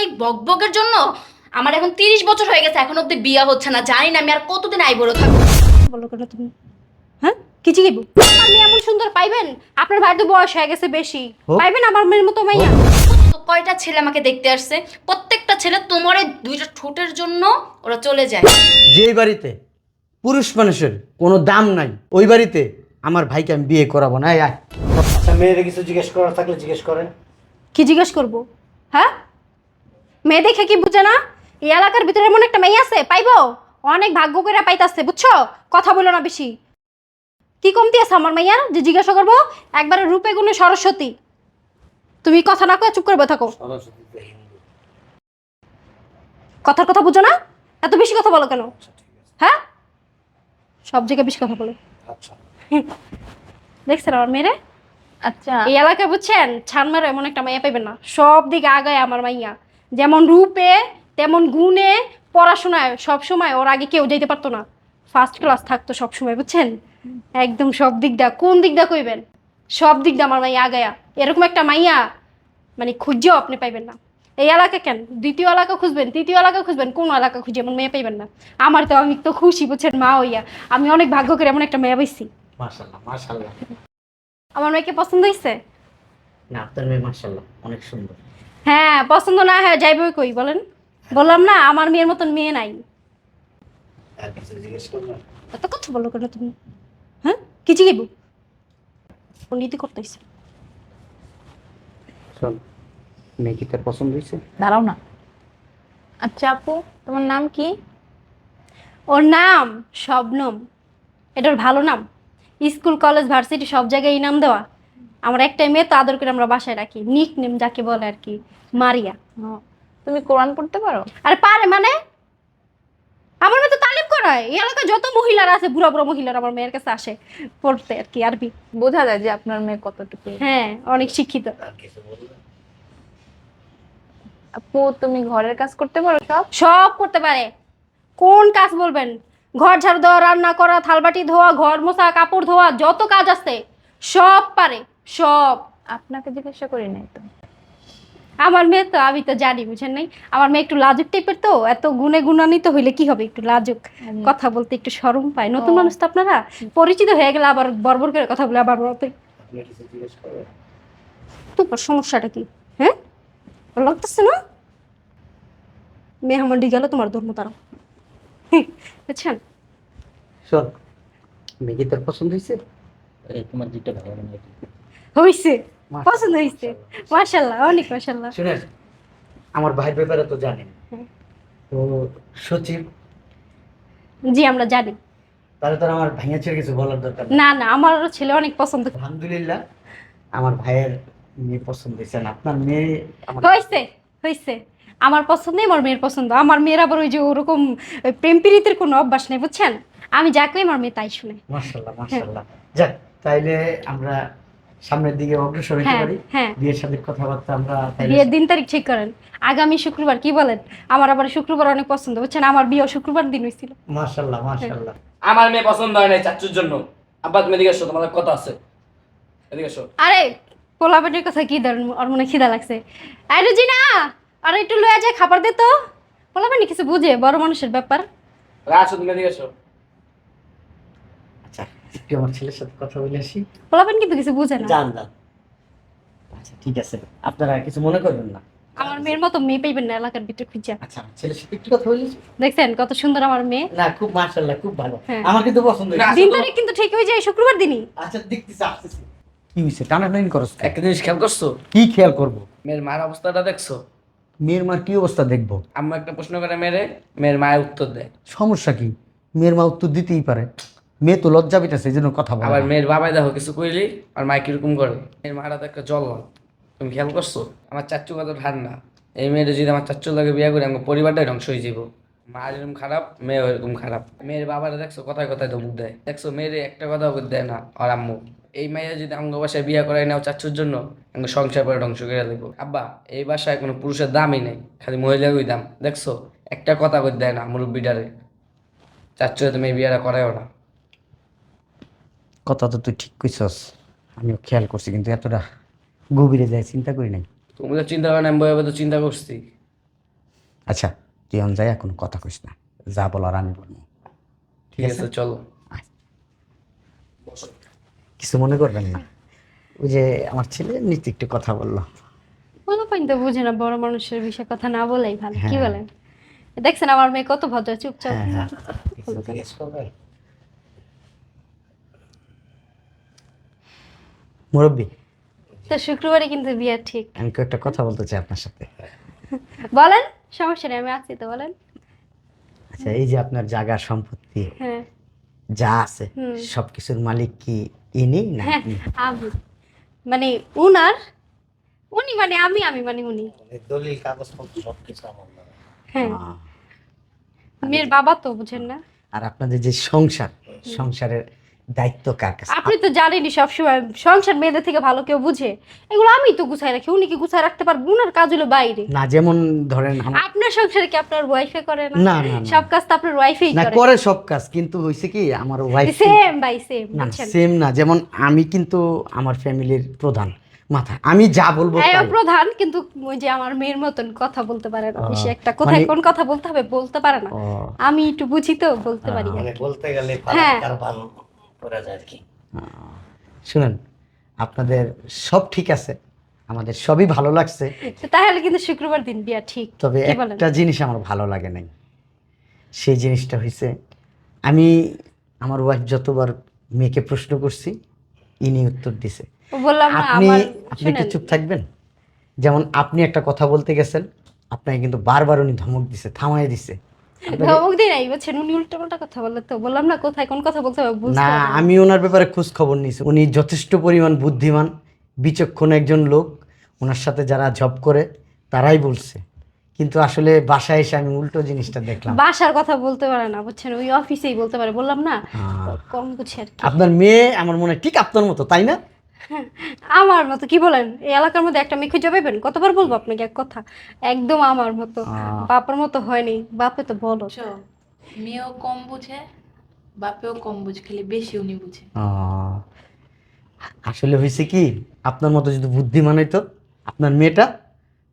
এই বকবকের জন্য আমার এখন তিরিশ বছর হয়ে গেছে এখন অব্দি বিয়ে হচ্ছে না জানি না আমি আর কতদিন আইবুড়ো থাকব। বলো কেন তুমি? হ্যাঁ? কি জিগাইব আপনি এমন সুন্দর পাইবেন? আপনার ভাইয়ের তো বয়স হয়ে গেছে বেশি। পাইবেন আমার মেয়ের মতো মাইয়া কয়টা ছেলে আমাকে দেখতে আসছে? প্রত্যেকটা ছেলে তোমার এই দুইটা ঠোঁটের জন্য ওরা চলে যায়। যেই বাড়িতে পুরুষ মানুষের কোনো দাম নাই ওই বাড়িতে আমার ভাইকে আমি বিয়ে করাবো না। আয়। আচ্ছা মেয়েরা কিছু জিজ্ঞেস করার থাকলে জিজ্ঞেস করেন। কি জিজ্ঞেস করব? হ্যাঁ? মেয়ে দেখে কি বুঝে না? এই এলাকার ভিতরে এমন একটা মেয়ে আছে পাইবো? অনেক ভাগ্য করে পাইতাছে বুঝছ? কথা বলো না বেশি। কি কমতি আছে আমার মাইয়ার যে জিজ্ঞাসা করব একবারে রূপে গুণে সরস্বতী। তুমি কথা না কয়ে চুপ করে থাকো। কথার কথা বুঝো না? এত বেশি কথা বলো কেন? হ্যাঁ? সব জায়গায় বেশি কথা বলো। দেখছেন আমার মেয়েরে? আচ্ছা। এই এলাকায় বুঝছেন ছান মারো এমন একটা মাইয়া পাইবেন না। সব দিকে আগায় আমার মাইয়া। যেমন রূপে তেমন গুণে পড়াশোনায় সবসময় ওর আগে কেউ যেতে পারতো না। ফার্স্ট ক্লাস থাকতো সব সময় বুঝছেন? একদম সব দিক দা কোন দিক দা কইবেন? সব দিক দা আমার মাইয়া আগায়া। এরকম একটা মাইয়া মানে খুঁজেও আপনি পাইবেন না। এই এলাকা কেন? দ্বিতীয় এলাকা খুঁজবেন তৃতীয় এলাকা খুঁজবেন কোন এলাকা খুঁজে এমন মেয়ে পাইবেন না। আমার তো আমি তো খুশি বুঝছেন মা হইয়া। আমি অনেক ভাগ্য করে এমন একটা মেয়ে পাইছি। আমার মেয়েকে পছন্দ হয়েছে না মেয়ে মাশাল্লাহ অনেক সুন্দর। হ্যাঁ পছন্দ না হ্যাঁ যাইবে কই বলেন। বললাম না আমার মেয়ের মতন মেয়ে নাই। আর কিছু জিজ্ঞেস এত কথা বলো কেন তুমি? হ্যাঁ কি নীতি করতেছে। শোন মেয়ে কি তোর পছন্দ হয়েছে? দাঁড়াও না। আচ্ছা আপু তোমার নাম কি? ওর নাম শবনম। এটার ভালো নাম। স্কুল কলেজ ভার্সিটি সব জায়গায় এই নাম দেওয়া। আমার একটাই মেয়ে তো আদর করে আমরা বাসায় রাখি। নিক নেম যাকে বলে আর কি মারিয়া। তুমি কোরআন পড়তে পারো? আর পারে মানে? আমার মেয়ে তো তালিম করায়। এই এলাকায় যত মহিলারা আছে বুড়া বুড়া মহিলারা আমার মেয়ের কাছে আসে পড়তে আর কি আরবি। বোঝা যায় যে আপনার মেয়ে কতটুকু। হ্যাঁ অনেক শিক্ষিত। আপু তুমি ঘরের কাজ করতে পারো সব? সব করতে পারে। কোন কাজ বলবেন? ঘর ঝাড়ু দেওয়া রান্না করা থালবাটি ধোয়া ঘর মোছা কাপড় ধোয়া যত কাজ আছে সব পারে। সব। আপনাকে জিজ্ঞাসা করি নাই তো। আমার মেয়ে তো আমি তো জানি বুঝেন নাই? আমার মেয়ে একটু লাজুক টাইপের তো এত গুণে গুণান্বিত হইলে কি হবে? একটু লাজুক। কথা বলতে একটু শরম পায়। নতুন মানুষ তো আপনারা পরিচিত হয়ে গেলে আবার বর্বর করে কথা বলে আবার বলতে। তোমার সমস্যাটা কি? হ্যাঁ? ভালো লাগতেছে না? আমার গেল তোমার ধর্ম তারা বুঝছেন? শোন মেয়ে কি তোর পছন্দ হয়েছে? এই তোমার যেটা ভালো হয় হইছে পছন্দ মাশাল্লাহ অনেক শুনেন আমার ভাইয়ের ব্যাপারে তো জানেন। তো সচিব? জি আমরা জানি। তাহলে তো আমার ভাইয়া ছেড়ে কিছু বলার দরকার না না আমার ছেলে অনেক পছন্দ। আলহামদুলিল্লাহ আমার ভাইয়ের মেয়ে পছন্দ হয়েছে আপনার মেয়ে হয়েছে হয়েছে আমার পছন্দই আমার মেয়ের পছন্দ। আমার মেয়ের আবার ওই যে ওরকম প্রেম প্রীতির কোনো অভ্যাস নেই বুঝছেন? আমি যাকে আমার মেয়ে তাই শুনে। মাশাল্লাহ মাশাল্লাহ যাক তাইলে আমরা সামনের দিকে অগ্রসর হতে হ্যাঁ পারি। হ্যাঁ। বিয়ের সাথে কথাবার্তা আমরা বিয়ের দিন তারিখ ঠিক করেন। আগামী শুক্রবার কি বলেন? আমার আবার শুক্রবার অনেক পছন্দ বুঝছেন? আমার বিয়ে শুক্রবার দিন হয়েছিল মাশাল্লাহ মাশাল্লাহ আমার মেয়ে পছন্দ হয় নাই চাচুর জন্য। আব্বা তুমি এদিকে এসো তোমাদের কথা আছে। এদিকে এসো। আরে পোলাপেটের কথা কি ধরেন ওর মনে খিদা লাগছে। আরে জি না আরে একটু লয়ে যায় খাবার দে তো। পোলাপানি কিছু বুঝে বড় মানুষের ব্যাপার। আসো তুমি এদিকে এসো। একটু আমার ছেলের সাথে কথা বলে আসি। পোলাপান কিন্তু কিছু বুঝে না। যান যান আচ্ছা ঠিক আছে। আপনারা কিছু মনে করবেন না। আমার মেয়ের মতো মেয়ে পাইবেন না এলাকার ভিতরে খুঁজে আচ্ছা ছেলের সাথে একটু কথা বলে? দেখছেন কত সুন্দর আমার মেয়ে। না খুব মাশাল্লাহ খুব ভালো। হ্যাঁ। আমার কিন্তু পছন্দ হয়েছে। দিন তারিখ কিন্তু ঠিক হয়ে যায় শুক্রবার দিনই। আচ্ছা দেখতেছি আসতেছি। কি করস একটা জিনিস খেয়াল করছ? কি খেয়াল করব? মেয়ের মার অবস্থাটা দেখছ? মেয়ের মার কি অবস্থা দেখব? আম্মা একটা প্রশ্ন করে মেরে মেয়ের মায়ের উত্তর দেয়। সমস্যা কি? মেয়ের মা উত্তর দিতেই পারে। মেয়ে তো লজ্জা পেতেছে এই জন্য কথা বলে আবার মেয়ের বাবাই দেখো কিছু কইলি আর মায় কীরকম করে। মেয়ের মারা তো একটা জল তুমি খেয়াল করছ? আমার চাচ্চু কত ঠান্ডা এই মেয়েটা যদি আমার চাচ্চুর লাগে বিয়ে করে আমার পরিবারটাই ধ্বংস হয়ে যাব মা এরকম খারাপ মেয়ে এরকম খারাপ। মেয়ের বাবারা দেখছ কথায় কথায় ধমক দেয়। দেখছ মেয়ের একটা কথা দেয় না আর আম্মু। এই মেয়ে যদি আঙ্গ বাসায় বিয়ে করাই নাও চাচ্চুর জন্য আঙ্গ সংসার করে ধ্বংস করে দেবো। আব্বা এই বাসায় কোনো পুরুষের দামই নেই খালি মহিলারই দাম। দেখছ একটা কথা কই দেয় না মুরব্বিটারে। চাচ্চু তুমি এই বিয়েটা করাইও না। কথা তো তুই ঠিক কইছস আমিও খেয়াল করছি কিন্তু এতটা গভীরে যায় চিন্তা করি নাই। তুমি তো চিন্তা করে না আমি বইভাবে তো চিন্তা করছি। আচ্ছা তুই অন যাই কোনো কথা কইস না। যা বলার আমি বলব। ঠিক আছে চলো। কিছু মনে করবেন না? ওই যে আমার ছেলে নিতে একটু কথা বলল। কোনো পয়েন্ট তো বুঝে না বড় মানুষের বিষয়ে কথা না বলেই ভালো কি হ্যাঁ। বলেন? দেখছেন আমার মেয়ে কত ভদ্র চুপচাপ হ্যাঁ হ্যাঁ কিছু জিজ্ঞেস করবে? মুরব্বী। তো শুক্রবারে কিন্তু বিয়ে ঠিক। আমি একটা কথা বলতে চাই আপনার সাথে। বলেন সমস্যা নেই আমি আছি তো বলেন। আচ্ছা এই যে আপনার জায়গা সম্পত্তি হ্যাঁ। যা আছে। সবকিছুর মালিক কি ইনি না হ্যাঁ আমি মানে উনার উনি মানে আমি আমি মানে উনি। দলিল কাগজপত্র সবকিছু আমার হ্যাঁ। মেয়ের বাবা তো বুঝেন না। আর আপনাদের যে সংসার সংসারের দায়িত্ব কার কাছে? আপনি তো জানেনই সবসময় সংসার মেয়েদের থেকে ভালো কেউ বুঝে। এগুলো আমি তো গুছাই রাখি উনি কি গুছাই রাখতে পারব? উনার কাজ হলো বাইরে। না যেমন ধরেন আপনার সংসারে কি আপনার ওয়াইফে করে না? না। সব কাজ তো আপনার ওয়াইফেই করে না করে। সব কাজ কিন্তু হয়েছে কি আমার ওয়াইফ সেম বাই সেম না সেম না যেমন আমি কিন্তু আমার ফ্যামিলির প্রধান মাথা। আমি যা বলব হ্যাঁ, প্রধান কিন্তু ওই যে আমার মেয়ের মতন কথা বলতে পারে না। বেশি একটা কোথায় মানে- কোন কথা বলতে হবে বলতে পারে না। আমি একটু বুঝি তো বলতে পারি। মানে বলতে গেলে হ্যাঁ। করা যায় আর কি। শুনেন আপনাদের সব ঠিক আছে আমাদের সবই ভালো লাগছে। তাহলে কিন্তু শুক্রবার দিন বিয়া ঠিক তবে একটা জিনিস আমার ভালো লাগে নাই সেই জিনিসটা হয়েছে আমি আমার ওয়াইফ যতবার মেয়েকে প্রশ্ন করছি ইনি উত্তর দিছে। বললাম আপনি আপনি কি চুপ থাকবেন? যেমন আপনি একটা কথা বলতে গেছেন আপনাকে কিন্তু বারবার উনি ধমক দিছে থামাই দিছে। ধমক নাই উনি উল্টো পাল্টা কথা বললে তো বললাম না কোথায় কোন কথা বলতে হবে বুঝতে না আমি ওনার ব্যাপারে খোঁজ খবর নিয়েছি। উনি যথেষ্ট পরিমাণ বুদ্ধিমান বিচক্ষণ একজন লোক। ওনার সাথে যারা জব করে তারাই বলছে। কিন্তু আসলে বাসায় এসে আমি উল্টো জিনিসটা দেখলাম। বাসার কথা বলতে পারে না বুঝছেন ওই অফিসেই বলতে পারে বললাম না আহ, কম বুঝি আর কি। আপনার মেয়ে আমার মনে হয় ঠিক আপনার মতো তাই না? আমার মতো কি বলেন? এই এলাকার মধ্যে একটা মেয়ে খুঁজে পাবেন কতবার বলব আপনাকে এক কথা? একদম আমার মতো। বাবার মতো হয়নি বাপে তো বলো মেয়েও কম বুঝে বাপেও কম বুঝে খালি বেশি উনি বুঝে। আসলে হয়েছে কি আপনার মতো যদি বুদ্ধিমান হইতো আপনার মেয়েটা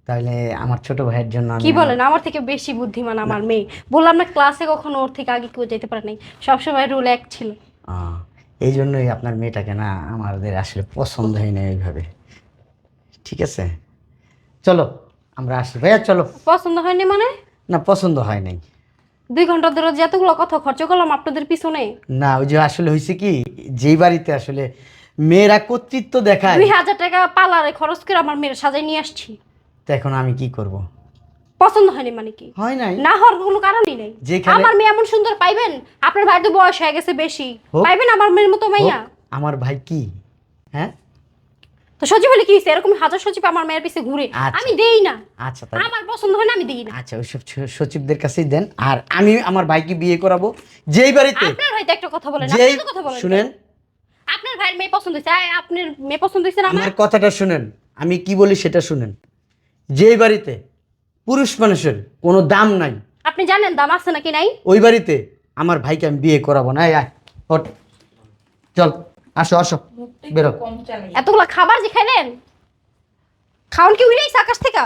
তাহলে আমার ছোট ভাইয়ের জন্য কি বলেন? আমার থেকে বেশি বুদ্ধিমান আমার মেয়ে। বললাম না ক্লাসে কখনো ওর থেকে আগে কেউ যেতে পারে নাই। সবসময় রুল এক ছিল। এই জন্যই আপনার মেয়েটাকে না আমাদের আসলে পছন্দ হয় না এইভাবে। ঠিক আছে? চলো আমরা আসি। ভাইয়া চলো। পছন্দ হয়নি মানে? না পছন্দ হয় নাই। দুই ঘণ্টা ধরে যে এতগুলো কথা খরচ করলাম আপনাদের পিছনে। না ওই যে আসলে হয়েছে কি যেই বাড়িতে আসলে মেয়েরা কর্তৃত্ব দেখায় দুই হাজার টাকা পার্লারে খরচ করে আমার মেয়ের সাজাই নিয়ে আসছি। তো এখন আমি কি করব? পছন্দ হয়নি মানে কি? হয় নাই? না হওয়ার কোনো কারণই নেই। আমার মেয়ে এমন সুন্দর পাইবেন? আপনার ভাই তো বয়স হয়ে গেছে বেশি। পাইবেন আমার মেয়ের মতো মাইয়া? আমার ভাই কি? হ্যাঁ? তো সচিব হলে কি হয়েছে? এরকম হাজার সচিব আমার মেয়ের পিছে ঘুরে। আচ্ছা। আমি দেই না। আচ্ছা তাই আমার পছন্দ হয় না আমি দেই না। আচ্ছা ওইসব সচিবদের কাছেই দেন। আর আমি আমার ভাইকে বিয়ে করাবো। যেই বাড়িতে আপনার হয়তো একটা কথা বলেন। আপনি তো কথা বলেন। শুনেন। আপনার ভাইয়ের মেয়ে পছন্দ হয়েছে। আপনার মেয়ে পছন্দ হয়েছে না আমার? আমার কথাটা শুনেন। আমি কি বলি সেটা শুনেন। যেই বাড়িতে পুরুষ মানুষের কোনো দাম নাই। আপনি জানেন দাম আছে নাকি নাই? ওই বাড়িতে আমার ভাইকে আমি বিয়ে করাবো না। এই আয় ওঠ। চল আসো আসো। বেরো। কম এতগুলা খাবার যে খাইলেন? খাওন কি উড়াইছে আকাশ থেকে?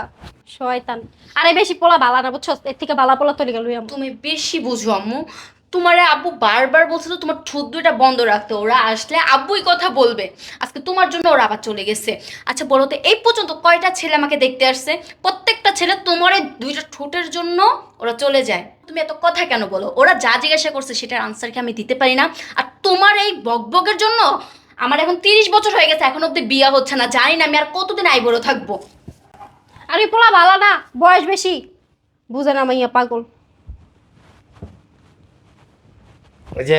শয়তান। আরে বেশি পোলা বালা না বুঝছ এর থেকে বালা পোলা তৈরি গেল তুমি বেশি বুঝো আম্মু। তোমার আব্বু বারবার বলছিল তোমার ঠুদ্দুটা বন্ধ রাখতে, ওরা আসলে আব্বুই কথা বলবে। আজকে তোমার জন্য ওরা আবার চলে গেছে। আচ্ছা বলো তো, এই পর্যন্ত কয়টা ছেলে আমাকে দেখতে আসছে? প্রত্যেকটা ছেলে তোমার দুইটা ঠোঁটের জন্য ওরা চলে যায়। তুমি এত কথা কেন বলো? ওরা যা জিজ্ঞাসা করছে সেটার আনসার কি আমি দিতে পারি না? আর তোমার এই বকবকের জন্য আমার এখন তিরিশ বছর হয়ে গেছে, এখন অব্দি বিয়া হচ্ছে না। জানি না আমি আর কতদিন আইবড়ো থাকব। আর পোলা বালা না বয়স বেশি। বুঝে না মাইয়া পাগল। ওই যে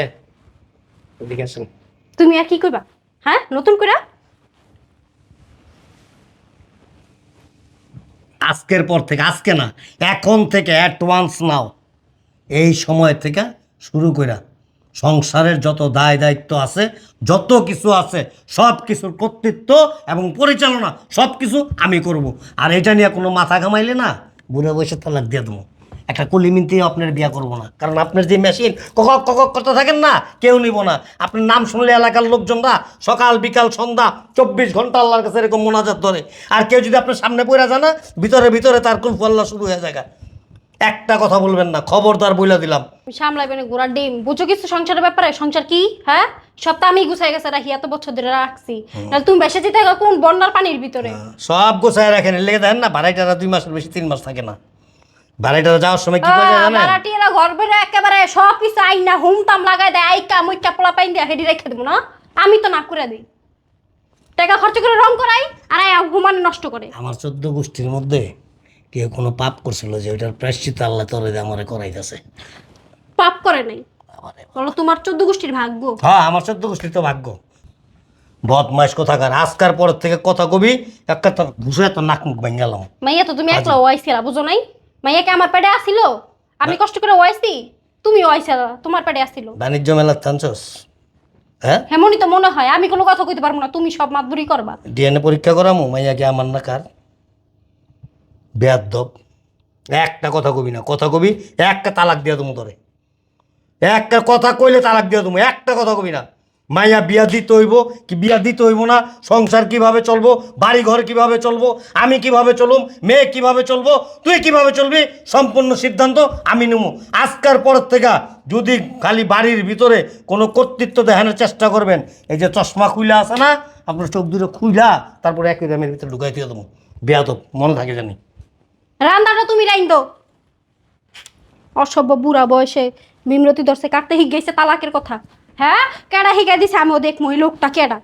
এদিকে আসুন। তুমি আর কি করবা হ্যাঁ? নতুন করে আজকের পর থেকে আজকে না এখন থেকে অ্যাডভান্স নাও। এই সময় থেকে শুরু কইরা সংসারের যত দায় দায়িত্ব আছে যত কিছু আছে সব কিছুর কর্তৃত্ব এবং পরিচালনা সব কিছু আমি করব। আর এটা নিয়ে কোনো মাথা ঘামাইলে না বুড়ে বসে তালাক দিয়ে দেবো। একটা কলিমিনতে আপনার বিয়া করব না। কারণ আপনার যে মেশিন কক কক করতে থাকেন না কেউ নিব না। আপনার নাম শুনলে এলাকার লোকজনরা সকাল বিকাল সন্ধ্যা চব্বিশ ঘণ্টা আল্লাহর কাছে এরকম মোনাজাত ধরে। আর কেউ যদি আপনার সামনে পড়ে জানা ভিতরে ভিতরে তার কুলফু আল্লাহ শুরু হয়ে যায় একটা কথা বলবেন না খবরদার বইলা দিলাম। সামলাইবে না গোড়ার ডিম। বুঝো কিছু সংসারের ব্যাপারে? সংসার কি? হ্যাঁ? সব তো আমি গুছাই গেছে রাখি এত বছর ধরে রাখছি। তাহলে তুমি বেসে যেতে কোন বন্যার পানির ভিতরে? সব গোছায় রাখেন। লেগে দেখেন না ভাড়াইটারা দুই মাসের বেশি তিন মাস থাকে না। ভাড়াইটারা যাওয়ার সময় কি করে জানেন? ভাড়াটিয়ারা ঘর বেড়ে একেবারে সব কিছু আইনা হুমতাম লাগাই দেয় আইকা মুইকা পোলা পাইন দিয়ে হেডি রেখে দেবো না। আমি তো না করে দিই। টাকা খরচ করে রং করাই আর ঘুমানো নষ্ট করে। আমার চোদ্দ গোষ্ঠীর মধ্যে কেউ কোনো পাপ করছিল যে ওইটার প্রায়শ্চিত আল্লাহ তোরে আমারে করাইতেছে। পাপ করে নাই? বলো তোমার চোদ্দ গোষ্ঠীর ভাগ্য? হ্যাঁ আমার চোদ্দ গোষ্ঠীর তো ভাগ্য। বদমাইশ কোথাকার? আজকার পর থেকে কথা কবি একটা ঘুষে তোর নাক মুখ ভেঙে মাইয়া তো তুমি একলা ওয়াইছিলা বুঝো নাই? মাইয়াকে আমার পেটে আসিল? আমি কষ্ট করে ওয়াইছি তুমি ওয়াইছিলা তোমার পেটে আসিল। বাণিজ্য মেলার চান্সস হ্যাঁ? হেমনই তো মনে হয় আমি কোনো কথা কইতে পারব না তুমি সব মাতবুরি করবা। ডিএনএ পরীক্ষা করামু? মাইয়া কি আমার না কার? বেয়াদব। একটা কথা কবি না কথা কবি একটা তালাক দিয়া তুমি তোরে। একটা কথা কইলে তালাক দিয়া তুমি একটা কথা কবি না। মাইয়া বিয়া দিতে হইব কি বিয়া দিতে হইব না? সংসার কীভাবে চলবো? বাড়ি ঘর কীভাবে চলবো? আমি কীভাবে চলুম? মেয়ে কীভাবে চলবো? তুই কীভাবে চলবি? সম্পূর্ণ সিদ্ধান্ত আমি নেব। আজকার পর থেকে যদি খালি বাড়ির ভিতরে কোনো কর্তৃত্ব দেখানোর চেষ্টা করবেন, এই যে চশমা খুইলা আছে না, আপনার চোখ দুটো খুইলা, তারপরে একই দামের ভিতরে ঢুকাই দিয়ে দেবো। বেয়াদব, মনে থাকে জানি। রান্নাটা তুমি লাইন দো অসভ্য বুড়া বয়সে বিমরতি দর্শে কাটতে গেছে তালাকের কথা। হ্যাঁ? কেডা হিগা দিছে? আমিও দেখব ওই লোকটা কেডা?